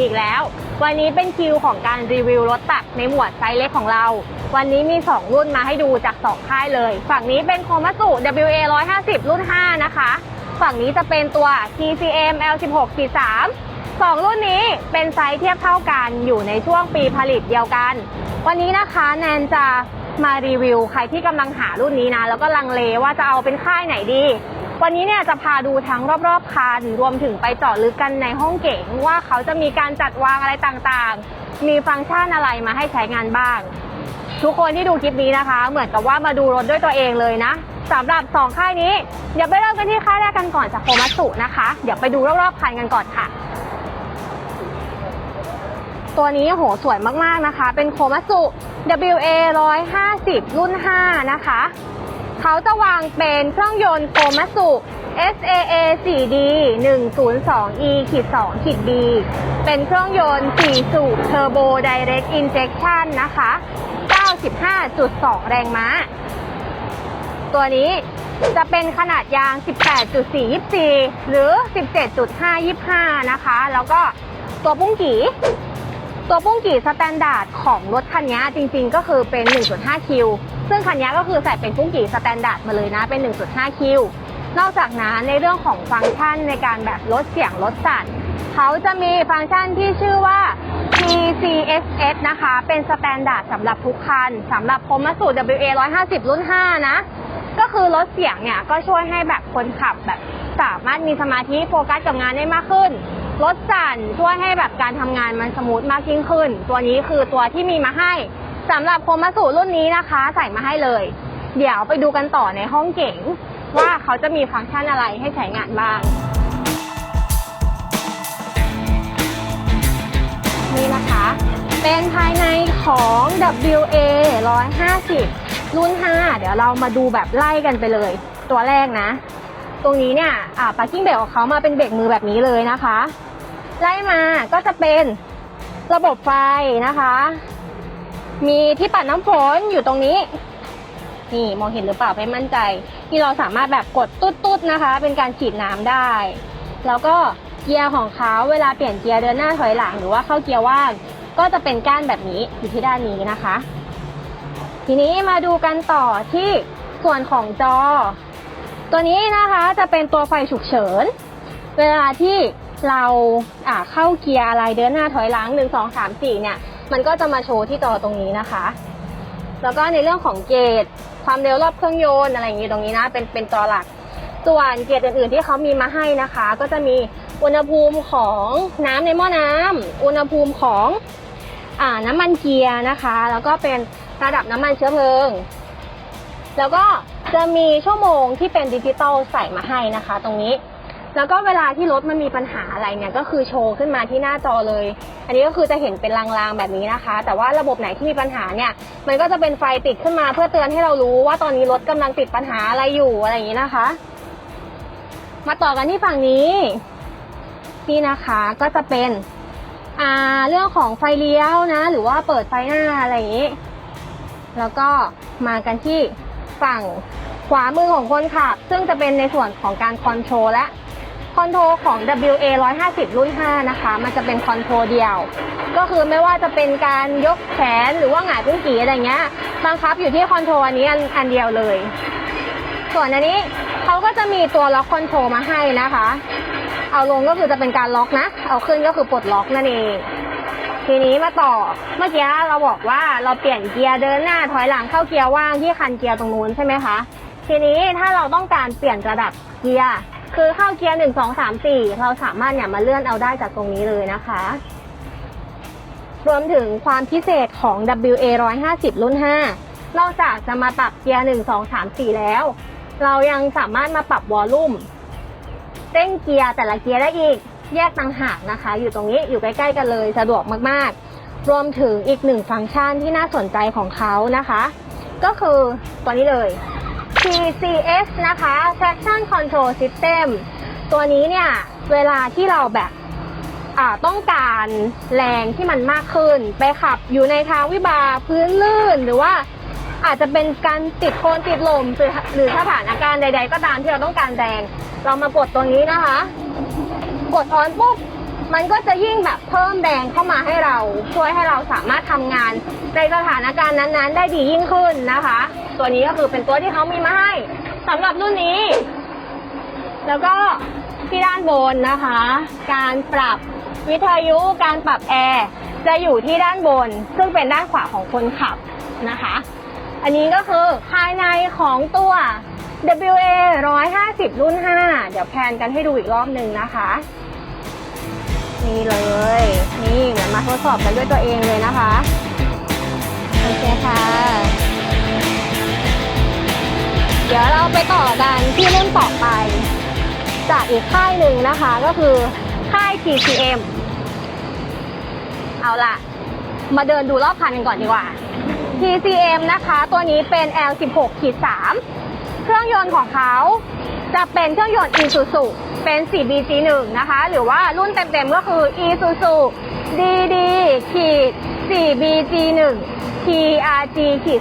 อีกแล้ว วันนี้เป็นคิวของการรีวิวรถตักในหมวดไซส์เล็กของเรา วันนี้มี 2 รุ่นมาให้ดูจาก 2 ค่ายเลย ฝั่งนี้เป็นโคมัสุ WA 150 รุ่น 5 นะคะ ฝั่งนี้จะเป็นตัว TCM L16 3สองรุ่นนี้เป็นไซส์เทียบเท่ากันอยู่ในช่วงปีผลิตเดียวกัน วันนี้นะคะแนนจะมารีวิวใครที่กำลังหารุ่นนี้นะ แล้วก็ลังเลว่าจะเอาเป็นค่ายไหนดี วันนี้เนี่ยจะพาดูทั้งรอบๆคันรวมถึงไปเจาะลึกกันในห้องเก๋งว่าเขาจะมีการจัดวางอะไรต่างๆ มีฟังก์ชันอะไรมาให้ใช้งานบ้าง ทุกคนที่ดูคลิปนี้นะคะ เหมือนกับว่ามาดูรถด้วยตัวเองเลยนะสำหรับ 2 ค่ายนี้เดี๋ยวไปเริ่มกันที่ค่ายแรกกันก่อนจากโคมัตสุนะคะ เดี๋ยวไปดูรอบๆคันกันก่อนค่ะ ตัวนี้โหสวยมากๆนะคะ เป็นโคมัตสุ WA 150 รุ่น 5 นะคะ เขาจะวางเป็นเครื่องยนต์โคมัสุ SAA 4D 102E 2 D เป็นเครื่องยนต์ 4 สูบเทอร์โบ Direct Injection นะคะ 95.2 แรงม้า ตัวนี้จะเป็นขนาดยาง 18.424 หรือ 17.525 นะคะ แล้วก็ตัวปุ้งกีตัวปุ้งกี่สแตนดาร์ดของรถคันนี้จริงๆก็คือเป็น 1.5 คิว ซึ่งคันนี้ก็คือใส่เป็นปุ้งกี่สแตนดาร์ดมาเลยนะ เป็น 1.5 คิวนอกจากนั้นในเรื่องของฟังก์ชันในการแบบลดเสียงลดสั่นเขาจะมีฟังก์ชันที่ชื่อว่า PCSS นะคะ เป็นสแตนดาร์ดสำหรับทุกคันสำหรับคมมาสู WA 150 รุ่น 5 นะ ก็คือลดเสียงเนี่ย ก็ช่วยให้แบบคนขับแบบ สามารถมีสมาธิโฟกัสกับงานได้มากขึ้น ลดสั่นช่วยให้แบบการทำงานมันสมูทมากยิ่งขึ้น ตัวนี้คือตัวที่มีมาให้ สำหรับโคมาสูรุ่นนี้นะคะ ใส่มาให้เลย เดี๋ยวไปดูกันต่อในห้องเก๋ง ว่าเขาจะมีฟังก์ชันอะไรให้ใช้งานบ้าง นี่นะคะ เป็นภายในของ WA 150 รุ่น 5 เดี๋ยวเรามาดูแบบไล่กันไปเลย ตัวแรกนะ ตรงนี้เนี่ยอ่า parking brake ของเขามาเป็นเบรกมือแบบนี้เลยนะคะ ไล่มาก็จะเป็นระบบไฟนะคะ มีที่ปัดน้ำฝนอยู่ตรงนี้ นี่มองเห็นหรือเปล่าไม่มั่นใจ ที่เราสามารถแบบกดตุ๊ดๆนะคะ เป็นการฉีดน้ำได้ แล้วก็เกียร์ของเขาเวลาเปลี่ยนเกียร์เดินหน้าถอยหลังหรือว่าเข้าเกียร์ว่าง ก็จะเป็นก้านแบบนี้อยู่ที่ด้านนี้นะคะ ทีนี้มาดูกันต่อที่ส่วนของจอ ตัวนี้นะคะจะเป็นตัวไฟฉุกเฉิน เวลาที่เราอ่าเข้าเกียร์อะไรเดินหน้าถอยหลังหนึ่งสองสามสี่เนี่ย มันก็จะมาโชว์ที่จอตรงนี้นะคะ แล้วก็ในเรื่องของเกจความเร็วรอบเครื่องยนต์อะไรอย่างนี้ตรงนี้นะ เป็นเป็นจอหลัก ส่วนเกจอื่นๆที่เขามีมาให้นะคะ ก็จะมีอุณหภูมิของน้ำในหม้อน้ำอุณหภูมิของอ่าน้ำมันเกียร์นะคะ แล้วก็เป็นระดับน้ำมันเชื้อเพลิง แล้วก็จะมีชั่วโมงที่เป็นดิจิตอลใส่มาให้นะคะ ตรงนี้ แล้วก็เวลาที่รถมันมีปัญหาอะไรเนี่ยก็คือโชว์ขึ้นมาที่หน้าจอเลย อันนี้ก็คือจะเห็นเป็นลางๆแบบนี้นะคะ แต่ว่าระบบไหนที่มีปัญหาเนี่ยมันก็จะเป็นไฟติดขึ้นมาเพื่อเตือนให้เรารู้ว่าตอนนี้รถกำลังติดปัญหาอะไรอยู่อะไรอย่างนี้นะคะ มาต่อกันที่ฝั่งนี้นี่นะคะก็จะเป็นอ่าเรื่องของไฟเลี้ยวนะ หรือว่าเปิดไฟหน้าอะไรอย่างนี้ แล้วก็มากันที่ฝั่งขวามือของคนขับ ซึ่งจะเป็นในส่วนของการคอนโทรลและ คอนโทรของ WA 150 รุ่น 5 นะคะ มันจะเป็นคอนโทรเดียว ก็คือไม่ว่าจะเป็นการยกแขนหรือว่าหงายกุ้งกีอะไรเงี้ย บังคับอยู่ที่คอนโทรอันนี้อันเดียวเลย ส่วนอันนี้เขาก็จะมีตัวล็อกคอนโทรมาให้นะคะ เอาลงก็คือจะเป็นการล็อกนะ เอาขึ้นก็คือปลดล็อกนั่นเอง ทีนี้มาต่อ เมื่อกี้เราบอกว่าเราเปลี่ยนเกียร์เดินหน้าถอยหลังเข้าเกียร์ว่างที่คันเกียร์ตรงนู้นใช่ไหมคะ ทีนี้ถ้าเราต้องการเปลี่ยนระดับเกียร์ คือเข้าเกียร์หนึ่งสองสามสี่เราสามารถเนี่ยมาเลื่อนเอาได้จากตรงนี้เลยนะคะ รวมถึงความพิเศษของ WA 150 รุ่น 5 นอกจากจะมาปรับเกียร์1 2 3 4แล้ว เรายังสามารถมาปรับวอลลุ่มเร่งเกียร์แต่ละเกียร์ได้อีกแยกต่างหากนะคะ อยู่ตรงนี้อยู่ใกล้ ๆ กันเลยสะดวกมากๆ รวมถึงอีกหนึ่งฟังก์ชันที่น่าสนใจของเขานะคะ ก็คือตัวนี้เลย TCS นะคะ Traction Control System ตัวนี้เนี่ย เวลาที่เราแบบต้องการแรงที่มันมากขึ้น ไปขับอยู่ในทางวิบากพื้นลื่น หรือว่าอาจจะเป็นการติดโคลนติดลมหรือหรือสถานการณ์ใด ๆ ก็ตามที่เราต้องการแรง เรามากดตรงนี้นะคะ กดออนปุ๊บ มันก็จะยิ่งแบบเพิ่มแรงเข้ามาให้เรา ช่วยให้เราสามารถทำงานในสถานการณ์นั้นๆ ได้ดียิ่งขึ้นนะคะ ตัวนี้ก็คือเป็นตัวที่เขามีมาให้สำหรับรุ่นนี้ แล้วก็ที่ด้านบนนะคะ การปรับวิทยุการปรับแอร์จะอยู่ที่ด้านบน ซึ่งเป็นด้านขวาของคนขับนะคะ อันนี้ก็คือภายในของตัว WA 150 รุ่น 5 เดี๋ยวแพนกันให้ดูอีกรอบหนึ่งนะคะ นี่เลย นี่เหมือนมาทดสอบกันด้วยตัวเองเลยนะคะ โอเคค่ะ เดี๋ยวเราไปต่อกันที่รุ่นต่อไป จากอีกค่ายหนึ่งนะคะก็คือค่าย TCM เอาล่ะ มาเดินดูรอบคันกันก่อนดีกว่า TCM นะคะ ตัวนี้เป็น L16 ขีด3เครื่องยนต์ของเขาจะเป็นเครื่องยนต์ Isuzu เป็น 4BG1 นะคะ หรือว่ารุ่นเต็มๆก็คือ Isuzu DD ขีด 4BG1 TRG ขีด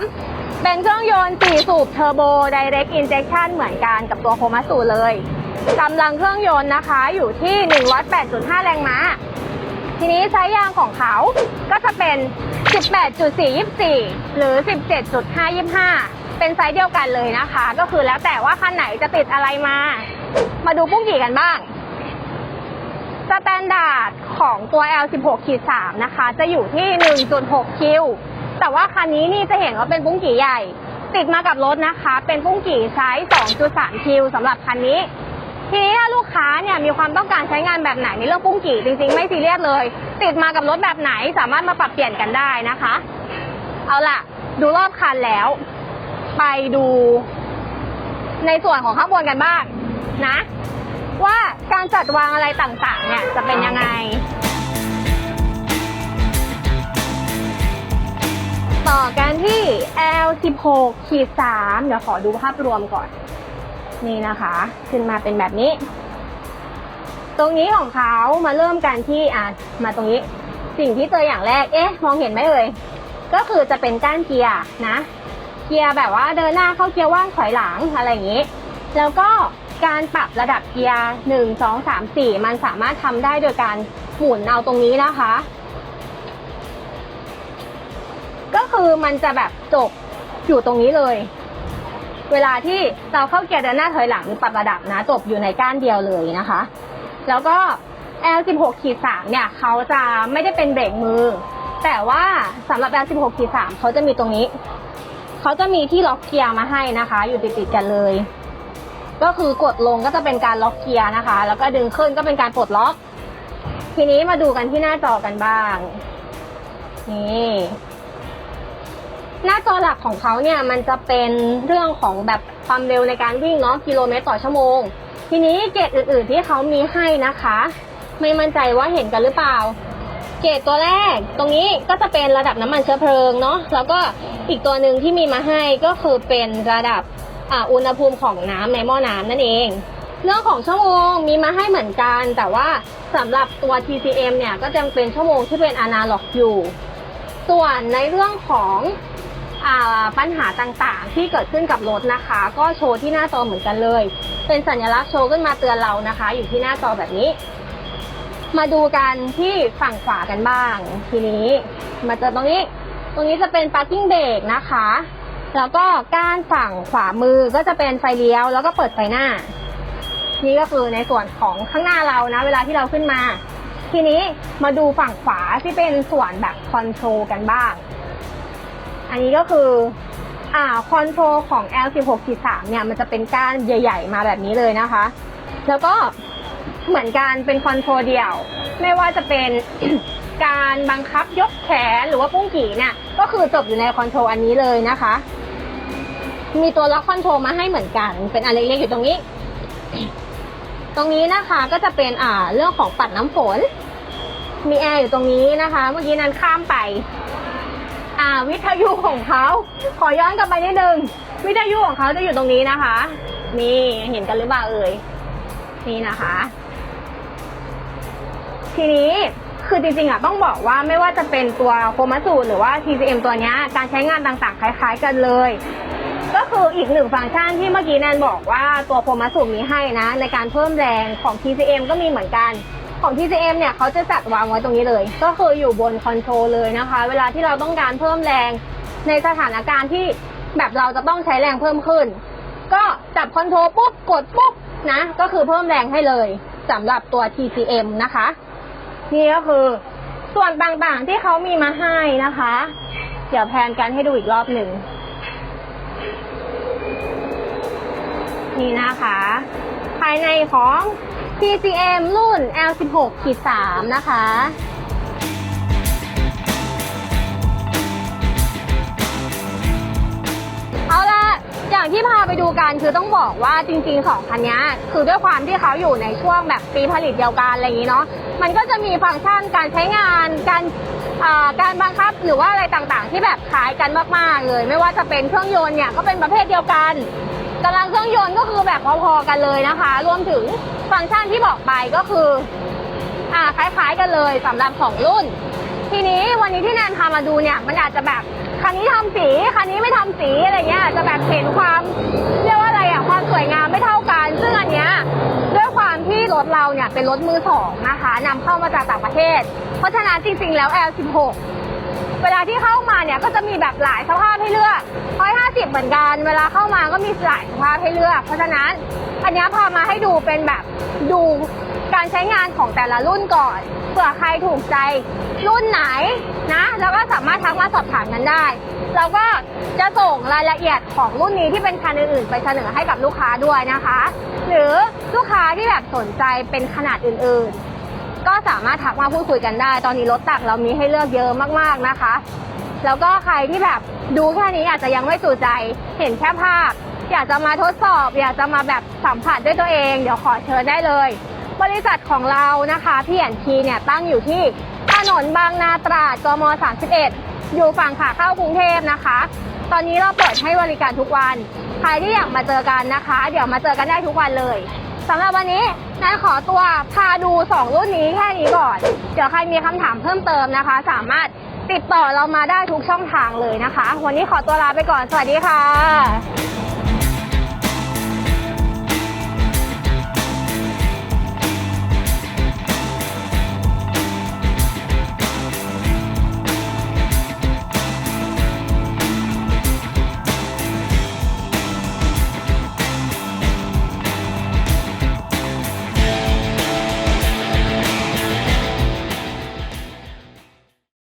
03 เป็นเครื่องยนต์ 4 สูบเทอร์โบ Direct Injection เหมือนกันกับตัวโคมาสูเลยกำลังเครื่องยนต์นะคะอยู่ที่ 108.5 แรงม้า ทีนี้ไซส์ยางของเขาก็จะเป็น 18.424 หรือ 17.525 เป็นไซส์เดียวกันเลยนะคะ ก็คือแล้วแต่ว่าคันไหนจะติดอะไรมา มาดูปุ้งกี่กันบ้างสแตนดาร์ดของตัว L16 ขีด3นะคะ จะอยู่ที่ 1.6 คิว แต่ว่าคันนี้นี่จะเห็นว่าเป็นปุ้งกี่ใหญ่ ติดมากับรถนะคะ เป็นปุ้งกี่ไซส์2.3 คิวสำหรับคันนี้ ทีนี้ถ้าลูกค้าเนี่ยมีความต้องการใช้งานแบบไหนในเรื่องปุ้งกี่จริงๆ ไม่ซีเรียสเลย ติดมากับรถแบบไหนสามารถมาปรับเปลี่ยนกันได้นะคะ เอาล่ะ ดูรอบคันแล้ว ไปดู ในส่วนของข้างบนกันบ้าง นะ ว่าการจัดวางอะไรต่างๆ เนี่ยจะเป็นยังไง ต่อกันที่ L16 ขีด3เดี๋ยวขอดูภาพรวมก่อน นี่นะคะ ขึ้นมาเป็นแบบนี้ ตรงนี้ของเขามาเริ่มกันที่อะมาตรงนี้สิ่งที่เจออย่างแรก เอ๊ะ มองเห็นไหมเอ่ย ก็คือจะเป็นก้านเกียร์นะ เกียร์แบบว่าเดินหน้าเข้าเกียร์ว่างถอยหลังอะไรอย่างนี้ แล้วก็ การปรับระดับเกียร์หนึ่งสองสามสี่มันสามารถทำได้โดยการหมุนเอาตรงนี้นะคะ ก็คือมันจะแบบจบอยู่ตรงนี้เลย เวลาที่เราเข้าเกียร์เดินหน้าถอยหลังหรือปรับระดับนะ จบอยู่ในก้านเดียวเลยนะคะ แล้วก็ L16 ขีด3เนี่ยเขาจะไม่ได้เป็นเบรกมือ แต่ว่าสำหรับ L16 ขีด3เขาจะมีตรงนี้ เขาจะมีที่ล็อกเกียร์มาให้นะคะ อยู่ติดๆกันเลย ก็คือกดลงก็จะเป็นการล็อกเกียร์นะคะ แล้วก็ดึงขึ้นก็เป็นการปลดล็อก ทีนี้มาดูกันที่หน้าจอกันบ้าง นี่หน้าจอหลักของเขาเนี่ยมันจะเป็นเรื่องของแบบความเร็วในการวิ่งเนาะกิโลเมตรต่อชั่วโมง ทีนี้เกรดอื่น ๆ ที่เขามีให้นะคะ ไม่มั่นใจว่าเห็นกันหรือเปล่า เกรดตัวแรก ตรงนี้ก็จะเป็นระดับน้ำมันเชื้อเพลิงเนาะแล้วก็อีกตัวหนึ่งที่มีมาให้ก็คือเป็นระดับ อ่าอุณหภูมิของน้ำในหม้อน้ำนั่นเอง เรื่องของชั่วโมงมีมาให้เหมือนกัน แต่ว่าสำหรับตัว TCM เนี่ยก็จะเป็นชั่วโมงที่เป็นอนาล็อกอยู่ ส่วนในเรื่องของอาปัญหาต่างๆ ที่เกิดขึ้นกับรถนะคะ ก็โชว์ที่หน้าจอเหมือนกันเลย เป็นสัญลักษณ์โชว์ขึ้นมาเตือนเรานะคะ อยู่ที่หน้าจอแบบนี้ มาดูกันที่ฝั่งขวากันบ้าง ทีนี้ มาเจอตรงนี้ ตรงนี้จะเป็น parking brake นะคะ แล้วก็ก้านฝั่งขวามือก็จะเป็นไฟเลี้ยว แล้วก็เปิดไฟหน้า นี่ก็คือในส่วนของข้างหน้าเรานะ เวลาที่เราขึ้นมา ทีนี้มาดูฝั่งขวาที่เป็นส่วนแบบคอนโทรลกันบ้าง อันนี้ก็คืออ่าคอนโทรลของ L16-3 เนี่ยมันจะเป็นก้านใหญ่ ๆ มาแบบนี้เลยนะคะ แล้วก็เหมือนกันเป็นคอนโทรลเดี่ยว ไม่ว่าจะเป็นการบังคับยกแขนหรือว่าปุ้งกี่เนี่ยก็คือจบอยู่ในคอนโทรลอันนี้เลยนะคะ มีตัวล็อกคอนโทรลมาให้เหมือนกัน เป็นอันเล็กๆอยู่ตรงนี้ ตรงนี้นะคะก็จะเป็นอ่าเรื่องของปัดน้ำฝน มีแอร์อยู่ตรงนี้นะคะ เมื่อกี้นั้นข้ามไป อ่า วิทยุของเขา ขอย้อนกลับไปนิดนึง วิทยุของเขาจะอยู่ตรงนี้นะคะ นี่เห็นกันหรือเปล่าเอ่ย นี่นะคะ ทีนี้คือจริงๆอะต้องบอกว่าไม่ว่าจะเป็นตัวโคมาสูหรือว่า TCM ตัวนี้การใช้งานต่างๆ คล้าย ๆ กันเลย ก็คืออีกหนึ่งฟังก์ชันที่เมื่อกี้แนนบอกว่าตัวโคมาสูมีให้นะ ในการเพิ่มแรงของ TCM ก็มีเหมือนกันของ TCM เนี่ยเขาจะจัดวางไว้ตรงนี้เลย ก็คืออยู่บนคอนโซลเลยนะคะ เวลาที่เราต้องการเพิ่มแรงในสถานการณ์ที่แบบเราจะต้องใช้แรงเพิ่มขึ้น ก็จับคอนโทรลปุ๊บกดปุ๊บนะก็คือเพิ่มแรงให้เลยสำหรับตัว TCM นะคะ นี่ก็คือส่วนต่างๆที่เขามีมาให้นะคะ เดี๋ยวแพนกันให้ดูอีกรอบหนึ่ง นี่นะคะ ภายในของ TCM รุ่น L16 ขีด3นะคะเอาละอย่างที่พาไปดูกันคือต้องบอกว่าจริงๆสองคันนี้คือด้วยความที่เขาอยู่ในช่วงแบบปีผลิตเดียวกันอะไรอย่างนี้เนาะมันก็จะมีฟังก์ชันการใช้งานการการบังคับหรือว่าอะไรต่างๆ ที่แบบคล้ายกันมากๆเลย ไม่ว่าจะเป็นเครื่องยนต์เนี่ยก็เป็นประเภทเดียวกัน กำลังเครื่องยนต์ก็คือแบบพอๆกันเลยนะคะ รวมถึงฟังก์ชันที่บอกไปก็คือ อ่าคล้ายๆกันเลยสำหรับของรุ่น ทีนี้วันนี้ที่แนนพามาดูเนี่ยมันอาจจะแบบคันนี้ทำสีคันนี้ไม่ทำสีอะไรเงี้ยอาจจะแบบเห็นความเรียกว่าอะไรอะความสวยงามไม่เท่ากัน ซึ่งอันเนี้ยด้วยความที่รถเราเนี่ยเป็นรถมือสองนะคะนำเข้ามาจากต่างประเทศ เพราะฉะนั้นจริงๆแล้ว L16 เวลาที่เข้ามาเนี่ยก็จะมีแบบหลายสภาพให้เลือก150 เหมือนกัน เวลาเข้ามาก็มีหลายสภาพให้เลือก เพราะฉะนั้นอันนี้พามาให้ดูเป็นแบบดูการใช้งานของแต่ละรุ่นก่อนเผื่อใครถูกใจรุ่นไหนนะ แล้วก็สามารถทักมาสอบถามกันได้เราก็จะส่งรายละเอียดของรุ่นนี้ที่เป็นคันอื่นๆ ไปเสนอให้กับลูกค้าด้วยนะคะ หรือลูกค้าที่แบบสนใจเป็นขนาดอื่นๆ ก็สามารถทักมาพูดคุยกันได้ ตอนนี้รถตักเรามีให้เลือกเยอะมากๆนะคะ แล้วก็ใครที่แบบดูแค่นี้อาจจะยังไม่จุใจเห็นแค่ภาพ อยากจะมาทดสอบ อยากจะมาแบบสัมผัสด้วยตัวเอง เดี๋ยวขอเชิญได้เลย บริษัทของเรานะคะพี่แอนทีเนี่ยตั้งอยู่ที่ถนนบางนาตราดกม 31 อยู่ฝั่งขาเข้ากรุงเทพนะคะ ตอนนี้เราเปิดให้บริการทุกวัน ใครที่อยากมาเจอกันนะคะ เดี๋ยวมาเจอกันได้ทุกวันเลย สำหรับวันนี้นายขอตัวพาดู 2 รุ่นนี้แค่นี้ก่อน เดี๋ยวใครมีคำถามเพิ่มเติมนะคะ สามารถติดต่อเรามาได้ทุกช่องทางเลยนะคะ วันนี้ขอตัวลาไปก่อน สวัสดีค่ะ